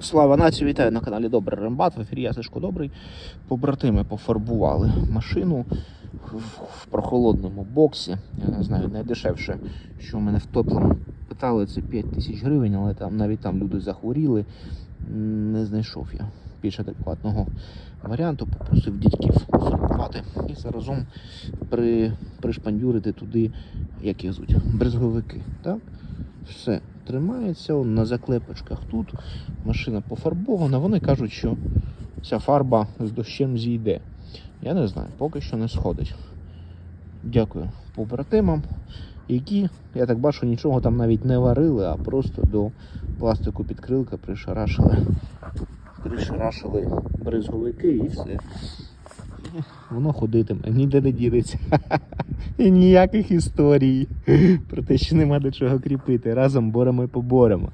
Слава нації, вітаю на каналі Добрий Рембат. В ефірі я Сашко Добрий. Побратими пофарбували машину в, прохолодному боксі. Я не знаю, найдешевше, що в мене в теплому питали, це 5 тисяч гривень, але там навіть там люди захворіли. Не знайшов я більш адекватного варіанту. Попросив дядьків пофарбувати і заразом при, пришпандюрити туди, як їх брезговики. Так? Все тримається он на заклепочках тут. Машина пофарбована. Вони кажуть, що ця фарба з дощем зійде. Я не знаю, поки що не сходить. Дякую побратимам, які, я так бачу, нічого там навіть не варили, а просто до пластику підкрилка пришарашили. Пришарашили бризговики і все. Воно ходитиме, ніде не ділиться. І ніяких історій про те, що нема до чого кріпити. Разом боремо і поборемо.